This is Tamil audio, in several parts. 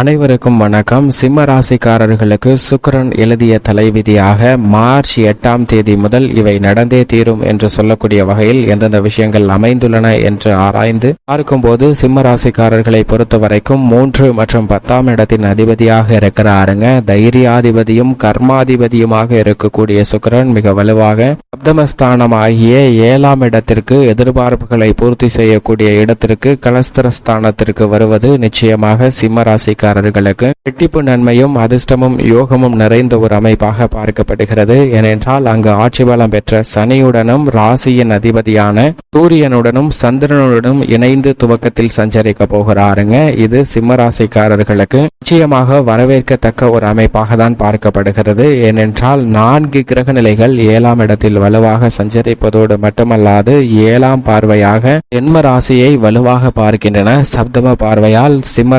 அனைவருக்கும் வணக்கம். சிம்ம ராசிக்காரர்களுக்கு சுக்கிரன் எழுதிய தலைவிதியாக மார்ச் எட்டாம் தேதி முதல் இவை நடந்தே தீரும் என்று சொல்லக்கூடிய வகையில் எந்தெந்த விஷயங்கள் அமைந்துள்ளன என்று ஆராய்ந்து பார்க்கும்போது சிம்ம ராசிக்காரர்களை பொறுத்த வரைக்கும் மூன்று மற்றும் பத்தாம் இடத்தின் அதிபதியாக இருக்கிறாருங்க. தைரியாதிபதியும் கர்மாதிபதியுமாக இருக்கக்கூடிய சுக்கிரன் மிக வலுவாக சப்தமஸ்தானம் ஆகிய ஏழாம் இடத்திற்கு எதிர்பார்ப்புகளை பூர்த்தி செய்யக்கூடிய இடத்திற்கு கலஸ்திரஸ்தானத்திற்கு வருவது நிச்சயமாக சிம்ம ராசிக்காரர்களுக்கு வெட்டிப்பு நன்மையும் அதிர்ஷ்டமும் யோகமும் நிறைந்த ஒரு அமைப்பாக பார்க்கப்படுகிறது. ஏனென்றால் அங்கு ஆட்சி பலம் பெற்ற சனியுடனும் ராசியின் அதிபதியான சூரியனுடனும் சந்திரனுடனும் இணைந்து துவக்கத்தில் சஞ்சரிக்க போகிறாருங்க. இது சிம்ம ராசிக்காரர்களுக்கு நிச்சயமாக வரவேற்கத்தக்க ஒரு அமைப்பாக தான் பார்க்கப்படுகிறது. ஏனென்றால் நான்கு கிரக நிலைகள் ஏழாம் இடத்தில் வலுவாக சஞ்சரிப்பதோடு மட்டுமல்லாது ஏழாம் பார்வையாக ஜென்ம ராசியை வலுவாக பார்க்கின்றன. சப்தம பார்வையால் சிம்ம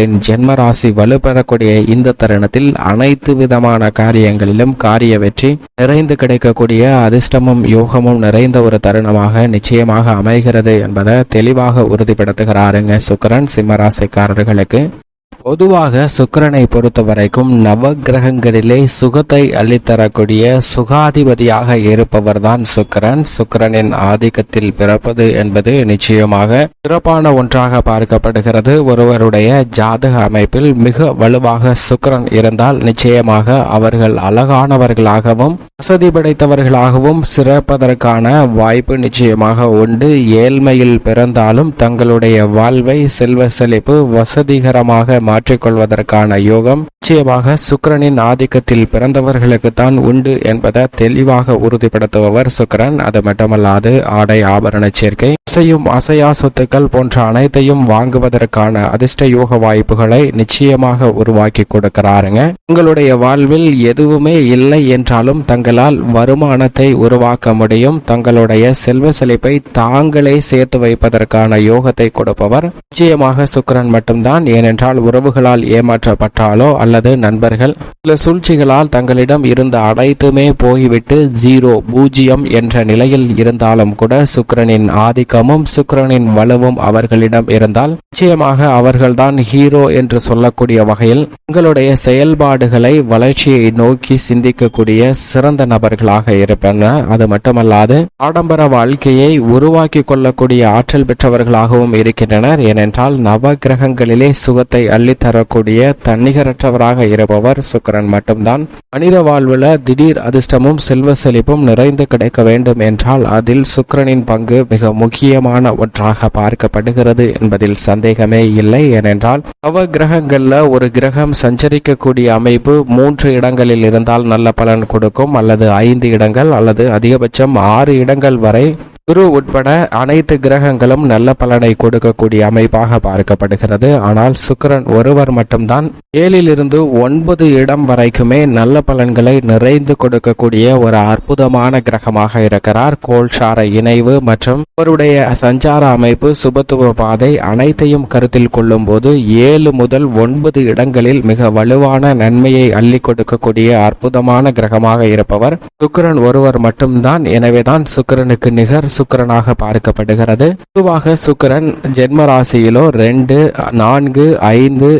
உங்களின் ஜென்ம ராசி வலுப்பெறக்கூடிய இந்த தருணத்தில் அனைத்து விதமான காரியங்களிலும் காரிய வெற்றி நிறைந்து கிடைக்கக்கூடிய அதிர்ஷ்டமும் யோகமும் நிறைந்த ஒரு தருணமாக நிச்சயமாக அமைகிறது என்பதை தெளிவாக உறுதிப்படுத்துகிறாருங்க சுக்கரன் சிம்ம ராசிக்காரர்களுக்கு. பொதுவாக சுக்கரனை பொறுத்த வரைக்கும் நவகிரகங்களிலே சுகத்தை அள்ளித்தரக்கூடிய சுகாதிபதியாக இருப்பவர்தான் சுக்கிரன். சுக்கரனின் ஆதிக்கத்தில் பிறப்பது என்பது நிச்சயமாக சிறப்பான ஒன்றாக பார்க்கப்படுகிறது. ஒருவருடைய ஜாதக அமைப்பில் மிக வலுவாக சுக்கரன் இருந்தால் நிச்சயமாக அவர்கள் அழகானவர்களாகவும் வசதி படைத்தவர்களாகவும் சிறப்பதற்கான வாய்ப்பு நிச்சயமாக உண்டு. ஏழ்மையில் பிறந்தாலும் தங்களுடைய வாழ்வை செல்வ செழிப்பு வசதிகரமாக மாற்றிக்கொள்வதற்கான யோகம் நிச்சயமாக சுக்கரனின் ஆதிக்கத்தில் பிறந்தவர்களுக்கு தான் உண்டு என்பதை தெளிவாக உறுதிப்படுத்துபவர் சுக்கரன். அது மட்டுமல்லாது ஆடை ஆபரண சேர்க்கை அசையும் அசையா சொத்துக்கள் போன்ற அனைத்தையும் வாங்குவதற்கான அதிர்ஷ்ட யோக வாய்ப்புகளை நிச்சயமாக உருவாக்கி கொடுக்கிறாருங்க. உங்களுடைய வாழ்வில் எதுவுமே இல்லை என்றாலும் தங்களால் வருமானத்தை உருவாக்க முடியும். தங்களுடைய செல்வ செழிப்பை தாங்களே சேர்த்து வைப்பதற்கான யோகத்தை கொடுப்பவர். நிச்சயமாக சுக்கரன் மட்டும்தான். ஏனென்றால் ஒரு உறவுகளால் ஏமாற்றப்பட்டாலோ அல்லது நண்பர்கள் சில சூழ்ச்சிகளால் தங்களிடம் இருந்த அனைத்துமே போய்விட்டு ஜீரோ பூஜ்ஜியம் என்ற நிலையில் இருந்தாலும் கூட சுக்கிரனின் ஆதிக்கமும் சுக்கிரனின் வலுவும் அவர்களிடம் இருந்தால் நிச்சயமாக அவர்கள்தான் ஹீரோ என்று சொல்லக்கூடிய வகையில் உங்களுடைய செயல்பாடுகளை வளர்ச்சியை நோக்கி சிந்திக்கக்கூடிய சிறந்த நபர்களாக இருப்பனர் அது மட்டுமல்லாது ஆடம்பர வாழ்க்கையை உருவாக்கி கொள்ளக்கூடிய ஆற்றல் பெற்றவர்களாகவும் இருக்கின்றனர். ஏனென்றால் நவ கிரகங்களிலே சுகத்தை அள்ளித்தரக்கூடிய தன்னிகரற்றவராக இருப்பவர் சுக்கிரன் மட்டும்தான். மனித வாழ்வுல திடீர் அதிர்ஷ்டமும் செல்வ செழிப்பும் நிறைந்து கிடைக்க வேண்டும் என்றால் அதில் சுக்கிரனின் பங்கு மிக முக்கியமான ஒன்றாக பார்க்கப்படுகிறது என்பதில் சந்தேகமே இல்லை. ஏனென்றால் நவ கிரகங்கள்ல ஒரு கிரகம் சஞ்சரிக்கக்கூடிய அமைப்பு மூன்று இடங்களில் இருந்தால் நல்ல பலன் கொடுக்கும் அல்லது ஐந்து இடங்கள் அல்லது அதிகபட்சம் ஆறு இடங்கள் வரை குரு உட்பட அனைத்து கிரகங்களும் நல்ல பலனை கொடுக்கக்கூடிய அமைப்பாக பார்க்கப்படுகிறது. ஆனால் சுக்கிரன் ஒருவர் மட்டும்தான் ஏழிலிருந்து ஒன்பது இடம் வரைக்குமே நல்ல பலன்களை நிறைந்து கொடுக்கக்கூடிய ஒரு அற்புதமான கிரகமாக இருக்கிறார். கோல்சார இணைவு மற்றும் அவருடைய சஞ்சார அமைப்பு சுபத்துவ பாதை அனைத்தையும் கருத்தில் கொள்ளும் போது ஏழு முதல் ஒன்பது இடங்களில் மிக வலுவான நன்மையை அள்ளி கொடுக்கக்கூடிய அற்புதமான கிரகமாக இருப்பவர் சுக்கிரன் ஒருவர் மட்டும்தான். எனவேதான் சுக்கிரனுக்கு நிகர் சுக்கரனாக பார்க்கப்படுகிறது. பொதுவாக சுக்கரன் ஜென்ம ராசியிலோ ரெண்டு நான்கு ஐந்து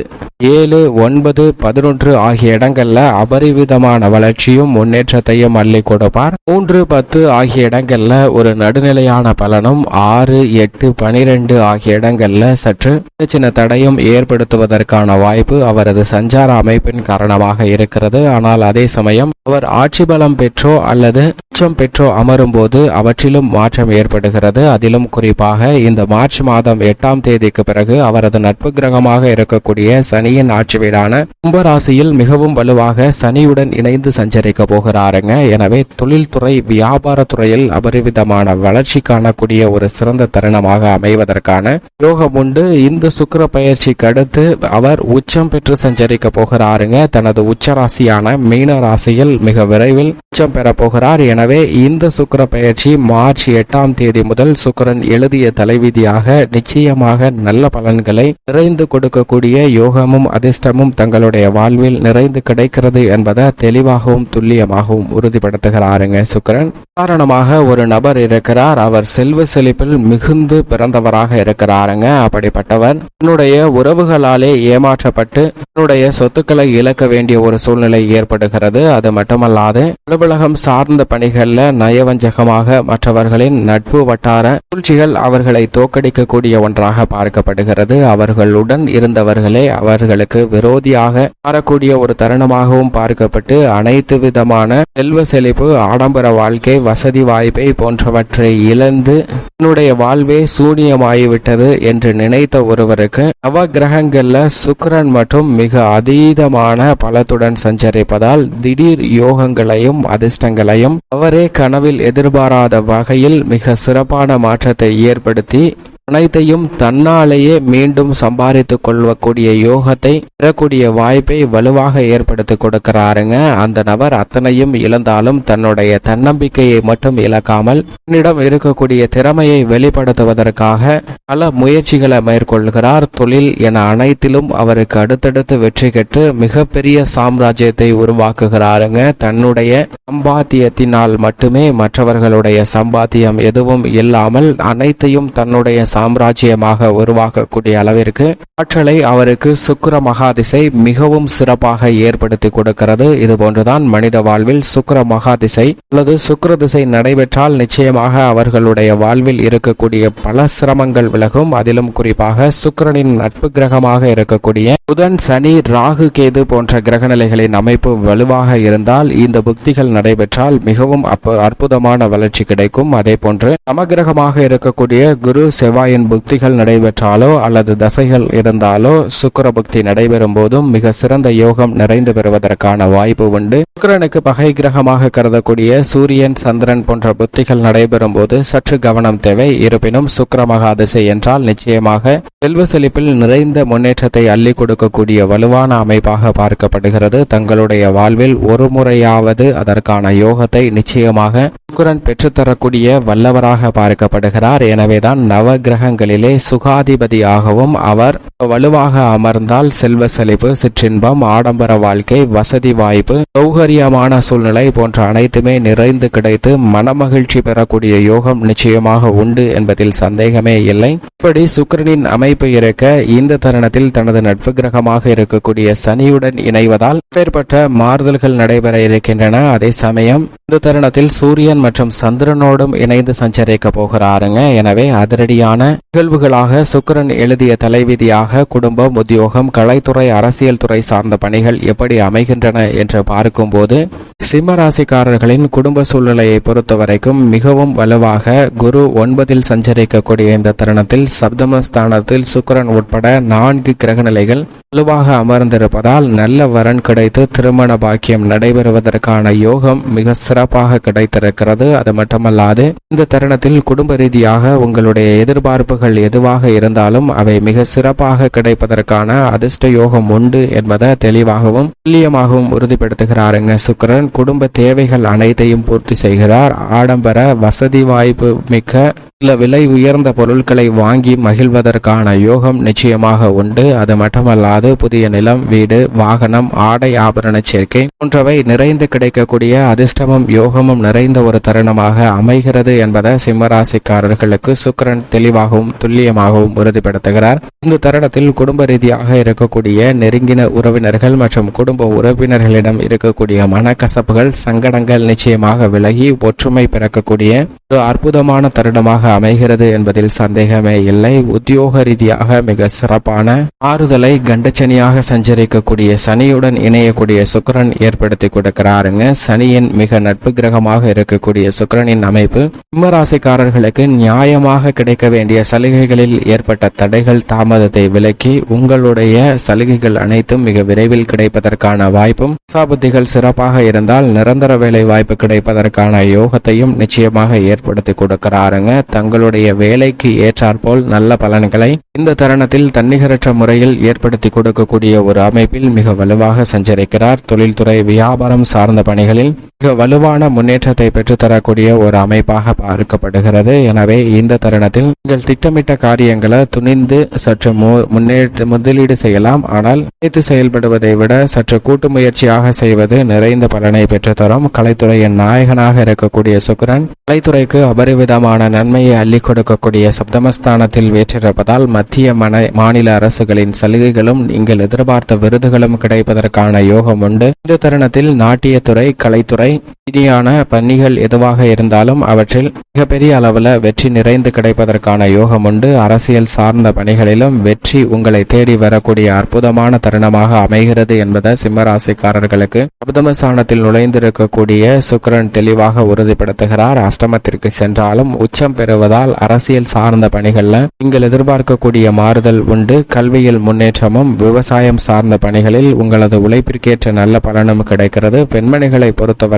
ஏழு ஒன்பது பதினொன்று ஆகிய இடங்கள்ல அபரிவிதமான வளர்ச்சியும் முன்னேற்றத்தையும் அள்ளி கொடுப்பார். மூன்று பத்து ஆகிய இடங்கள்ல ஒரு நடுநிலையான பலனும் ஆறு எட்டு பனிரெண்டு ஆகிய இடங்கள்ல சற்று சின்ன சின்ன தடையும் ஏற்படுத்துவதற்கான வாய்ப்பு அவரது சஞ்சார அமைப்பின் காரணமாக இருக்கிறது. ஆனால் அதே சமயம் அவர் ஆட்சி பலம் பெற்றோ அல்லது உச்சம் பெற்றோ அமரும் போது அவற்றிலும் மாற்றம் ஏற்படுகிறது. அதிலும் குறிப்பாக இந்த மார்ச் மாதம் எட்டாம் தேதிக்கு பிறகு அவரது நட்பு கிரகமாக இருக்கக்கூடிய சனி சனியின் ஆட்சி வீடான கும்பராசியில் மிகவும் வலுவாக சனியுடன் இணைந்து சஞ்சரிக்க போகிறாருங்க. எனவே தொழில்துறை வியாபாரத்துறையில் அபரிவிதமான வளர்ச்சி காணக்கூடிய ஒரு சிறந்த தருணமாக அமைவதற்கான யோகம் உண்டு. இந்த சுக்கர பயிற்சிக்கு அடுத்து அவர் உச்சம் பெற்று சஞ்சரிக்க போகிறாருங்க. தனது உச்ச ராசியான மீன ராசியில் மிக விரைவில் உச்சம் பெற போகிறார். எனவே இந்த சுக்கிர பயிற்சி மார்ச் எட்டாம் தேதி முதல் சுக்கிரன் எழுதிய தலைவிதியாக நிச்சயமாக நல்ல பலன்களை நிறைந்து கொடுக்கக்கூடிய யோகமும் யோகமும் அதிர்ஷ்டமும் தங்களுடைய வாழ்வில் நிறைந்து கிடைக்கிறது என்பதை தெளிவாகவும் துல்லியமாகவும் உறுதிப்படுத்துகிறாருங்க சுக்கரன். காரணமாக ஒரு நபர் இருக்கிறார். அவர் செல்வ செழிப்பில் மிகுந்து பிறந்தவராக இருக்கிறாருங்க. அப்படிப்பட்டவர் தன்னுடைய உறவுகளாலே ஏமாற்றப்பட்டு தன்னுடைய சொத்துக்களை இழக்க வேண்டிய ஒரு சூழ்நிலை ஏற்படுகிறது. அது மட்டுமல்லாது அலுவலகம் சார்ந்த பணிகள்ல நயவஞ்சகமாக மற்றவர்களின் நட்பு வட்டார சூழ்ச்சிகள் அவர்களை தோக்கடிக்கக்கூடிய ஒன்றாக பார்க்கப்படுகிறது. அவர்களுடன் இருந்தவர்களே அவர்களுக்கு விரோதியாக மாறக்கூடிய ஒரு தருணமாகவும் பார்க்கப்பட்டு அனைத்து விதமான செல்வ செழிப்பு ஆடம்பர வாழ்க்கை வசதி வாய்ப்பை போன்றவற்றை இழந்து தன்னுடைய வாழ்வே சூனியமாகிவிட்டது என்று நினைத்த ஒருவருக்கு நவ கிரகங்கள்ல சுக்கரன் மற்றும் மிக அதீதமான பலத்துடன் சஞ்சரிப்பதால் திடீர் யோகங்களையும் அதிர்ஷ்டங்களையும் அவரே கனவில் எதிர்பாராத வகையில் மிக சிறப்பான மாற்றத்தை ஏற்படுத்தி அனைத்தையும் தன்னாலேயே மீண்டும் சம்பாதித்துக் கொள்ளக்கூடிய யோகத்தை பெறக்கூடிய வாய்ப்பை வலுவாக ஏற்படுத்தி கொடுக்கிறாருங்க. அந்த நபர் அத்தனையும் இழந்தாலும் தன்னுடைய தன்னம்பிக்கையை மட்டும் இழக்காமல் தன்னிடம் இருக்கக்கூடிய திறமையை வெளிப்படுத்துவதற்காக பல முயற்சிகளை மேற்கொள்கிறார். தொழில் என அனைத்திலும் அவருக்கு அடுத்தடுத்து வெற்றி பெற்று மிகப்பெரிய சாம்ராஜ்யத்தை உருவாக்குகிறாருங்க. தன்னுடைய சம்பாத்தியத்தினால் மட்டுமே மற்றவர்களுடைய சம்பாத்தியம் எதுவும் இல்லாமல் அனைத்தையும் தன்னுடைய சாம்ராஜ்யமாக உருவாக்கக்கூடிய அளவிற்கு ஆற்றலை அவருக்கு சுக்கர மகாதிசை மிகவும் சிறப்பாக ஏற்படுத்தி கொடுக்கிறது. இது போன்றுதான் மனித வாழ்வில் சுக்கர மகாதிசை அல்லது சுக்கர திசை நடைபெற்றால் நிச்சயமாக அவர்களுடைய வாழ்வில் இருக்கக்கூடிய பல சிரமங்கள் விலகும். அதிலும் குறிப்பாக சுக்கிரனின் நட்பு கிரகமாக இருக்கக்கூடிய புதன் சனி ராகு கேது போன்ற கிரகநிலைகளின் அமைப்பு வலுவாக இருந்தால் இந்த புக்திகள் நடைபெற்றால் மிகவும் அற்புதமான வளர்ச்சி கிடைக்கும். அதே போன்று சமகிரகமாக இருக்கக்கூடிய குரு செவ்வாயின் புக்திகள் நடைபெற்றாலோ அல்லது தசைகள் இருந்தாலோ சுக்கர புக்தி நடைபெறும் போதும் மிக சிறந்த யோகம் நிறைந்து பெறுவதற்கான வாய்ப்பு உண்டு. சுக்கரனுக்கு பகை கிரகமாக கருதக்கூடிய சூரியன் சந்திரன் போன்ற புத்திகள் நடைபெறும் போது சற்று கவனம் தேவை. இருப்பினும் சுக்கிர மகாதிசை என்றால் நிச்சயமாக செல்வ செழிப்பில் நிறைந்த முன்னேற்றத்தை அள்ளி கொடுக்கக்கூடிய வலுவான அமைப்பாக பார்க்கப்படுகிறது. தங்களுடைய வாழ்வில் ஒரு முறையாவது அதற்கான யோகத்தை நிச்சயமாக சுக்கரன் பெற்றுத்தரக்கூடிய வல்லவராக பார்க்கப்படுகிறார். எனவேதான் நவ கிரகங்களிலே சுகாதிபதியாகவும் அவர் வலுவாக அமர்ந்தால் செல்வ செழிப்பு சிற்றின்பம் ஆடம்பர வாழ்க்கை வசதி வாய்ப்பு சௌகரியமான சூழ்நிலை போன்ற அனைத்துமே நிறைந்து கிடைத்து மனமகிழ்ச்சி பெறக்கூடிய யோகம் நிச்சயமாக உண்டு என்பதில் சந்தேகமே இல்லை. இப்படி சுக்கரனின் அமைப்பு இருக்க இந்த தருணத்தில் தனது நட்பு கிரகமாக இருக்கக்கூடிய சனியுடன் இணைவதால் பேர்பட்ட மாறுதல்கள் நடைபெற இருக்கின்றன. அதே சமயம் இந்த தருணத்தில் சூரியன் மற்றும் சந்திரனோடும் இணைந்து சஞ்சரிக்க போகிறாருங்க. எனவே அதிரடியான நிகழ்வுகளாக சுக்கிரன் எழுதிய தலைவிதியாக குடும்பம் உத்தியோகம் கலைத்துறை அரசியல் துறை சார்ந்த பணிகள் எப்படி அமைகின்றன என்று பார்க்கும்போது சிம்ம ராசிக்காரர்களின் குடும்ப சூழ்நிலையை பொறுத்த வரைக்கும் மிகவும் வலுவாக குரு ஒன்பதில் சஞ்சரிக்கக்கூடிய இந்த தருணத்தில் சப்தமஸ்தானத்தில் சுக்கிரன் உட்பட நான்கு கிரகநிலைகள் வலுவாக அமர்ந்திருப்பதால் நல்ல வரன் கிடைத்து திருமண பாக்கியம் நடைபெறுவதற்கான யோகம் மிக சிறப்பாக கிடைத்திருக்கிறது. அது மட்டுமல்லாது இந்த தருணத்தில் குடும்ப ரீதியாக உங்களுடைய எதிர்பார்ப்புகள் எதுவாக இருந்தாலும் அவை மிக சிறப்பாக கிடைப்பதற்கான அதிர்ஷ்ட யோகம் உண்டு என்பதை தெளிவாகவும் துல்லியமாகவும் உறுதிப்படுத்துகிறாருங்க சுக்கரன். குடும்ப தேவைகள் அனைத்தையும் பூர்த்தி செய்கிறார். ஆடம்பர வசதி வாய்ப்பு மிக்க சில விலை உயர்ந்த பொருட்களை வாங்கி மகிழ்வதற்கான யோகம் நிச்சயமாக உண்டு. அது மட்டுமல்லாது புதிய நிலம் வீடு வாகனம் ஆடை ஆபரண சேர்க்கை போன்றவை நிறைந்து கிடைக்கக்கூடிய அதிர்ஷ்டமும் யோகமும் நிறைந்த ஒரு தருணமாக அமைகிறது என்பதை சிம்மராசிக்காரர்களுக்கு சுக்கரன் தெளிவாகவும் துல்லியமாகவும் உறுதிப்படுத்துகிறார். இந்த தருணத்தில் குடும்ப ரீதியாக இருக்கக்கூடிய நெருங்கின உறவினர்கள் மற்றும் குடும்ப உறவினர்களிடம் இருக்கக்கூடிய மனக்கசப்புகள் சங்கடங்கள் நிச்சயமாக விலகி ஒற்றுமை பிறக்கக்கூடிய ஒரு அற்புதமான தருணமாக அமைகிறது என்பதில் சந்தேகமே இல்லை. உத்தியோக ரீதியாக மிக சிறப்பான ஆறுதலை கண்டு கண்டச்சனியாக சஞ்சரிக்கக்கூடிய சனியுடன் இணையக்கூடிய சுக்கிரன் ஏற்படுத்தி கொடுக்கிறாருங்க. சனியின் மிக நட்பு கிரகமாக இருக்கக்கூடிய சுக்கிரனின் அமைப்பு சிம்மராசிக்காரர்களுக்கு நியாயமாக கிடைக்க வேண்டிய சலுகைகளில் ஏற்பட்ட தடைகள் தாமதத்தை விலக்கி உங்களுடைய சலுகைகள் அனைத்தும் மிக விரைவில் கிடைப்பதற்கான வாய்ப்பும் சாபுத்திகள் சிறப்பாக இருந்தால் நிரந்தர வேலை வாய்ப்பு கிடைப்பதற்கான யோகத்தையும் நிச்சயமாக ஏற்படுத்தி கொடுக்கிறாருங்க. தங்களுடைய வேலைக்கு ஏற்றாற்போல் நல்ல பலன்களை இந்த தருணத்தில் தன்னிகரற்ற முறையில் ஏற்படுத்தி கொடுக்கக்கூடிய ஒரு அமைப்பில் மிக வலுவாக சஞ்சரிக்கிறார். தொழில்துறை வியாபாரம் சார்ந்த பணிகளில் மிக வலுவான முன்னேற்றத்தை பெற்றுத்தரக்கூடிய ஒரு அமைப்பாக பார்க்கப்படுகிறது எனவே இந்த தருணத்தில் நீங்கள் திட்டமிட்ட காரியங்களை துணிந்து சற்று மு- முன்னேற்ற முதலீடு செய்யலாம். ஆனால் நினைத்து செயல்படுவதை விட சற்று கூட்டு முயற்சியாக செய்வது நிறைந்த பலனை பெற்றுத்தரும். கலைத்துறையின் நாயகனாக இருக்கக்கூடிய சுக்கிரன் கலைத்துறைக்கு அபரிவிதமான நன்மையை அள்ளிக் கொடுக்கக்கூடிய சப்தமஸ்தானத்தில் வேற்றிருப்பதால் மத்திய மன மாநில அரசுகளின் சலுகைகளும் நீங்கள் எதிர்பார்த்த விருதுகளும் கிடைப்பதற்கான யோகம் உண்டு. இந்த தருணத்தில் நாட்டியத்துறை கலைத்துறை இனியான பணிகள் எதுவாக இருந்தாலும் அவற்றில் மிகப்பெரிய அளவில் வெற்றி நிறைந்து கிடைப்பதற்கான யோகம் உண்டு. அரசியல் சார்ந்த பணிகளிலும் வெற்றி உங்களை தேடி வரக்கூடிய அற்புதமான தருணமாக அமைகிறது என்பதை சிம்மராசிக்காரர்களுக்கு சப்தமஸ்தானத்தில் நுழைந்திருக்கக்கூடிய சுக்கரன் தெளிவாக உறுதிப்படுத்துகிறார். அஷ்டமத்திற்கு சென்றாலும் உச்சம் பெறுவதால் அரசியல் சார்ந்த பணிகளில் நீங்கள் எதிர்பார்க்கக்கூடிய மாறுதல் உண்டு. கல்வியில் முன்னேற்றமும் விவசாயம் சார்ந்த பணிகளில் உங்களது உழைப்பிற்கேற்ற நல்ல பலனும் கிடைக்கிறது. பெண்மணிகளை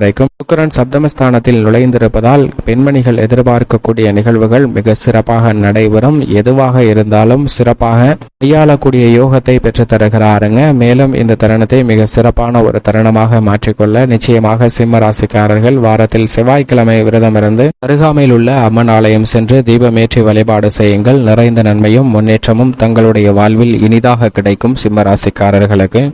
வரைக்கும் சுக்கரன் சப்தமஸ்தானத்தில் நுழைந்திருப்பதால் பெண்மணிகள் எதிர்பார்க்கக்கூடிய நிகழ்வுகள் மிக சிறப்பாக நடைபெறும். எதுவாக இருந்தாலும் சிறப்பாக கையாளக்கூடிய யோகத்தை பெற்று தருகிறாருங்க. மேலும் இந்த தருணத்தை மிக சிறப்பான ஒரு தருணமாக மாற்றிக்கொள்ள நிச்சயமாக சிம்ம ராசிக்காரர்கள் வாரத்தில் செவ்வாய்க்கிழமை விரதமிருந்து அருகாமையில் உள்ள அம்மன் ஆலயம் சென்று தீபமேற்றி வழிபாடு செய்யுங்கள். நிறைந்த நன்மையும் முன்னேற்றமும் தங்களுடைய வாழ்வில் இனிதாக கிடைக்கும் சிம்ம ராசிக்காரர்களுக்கு.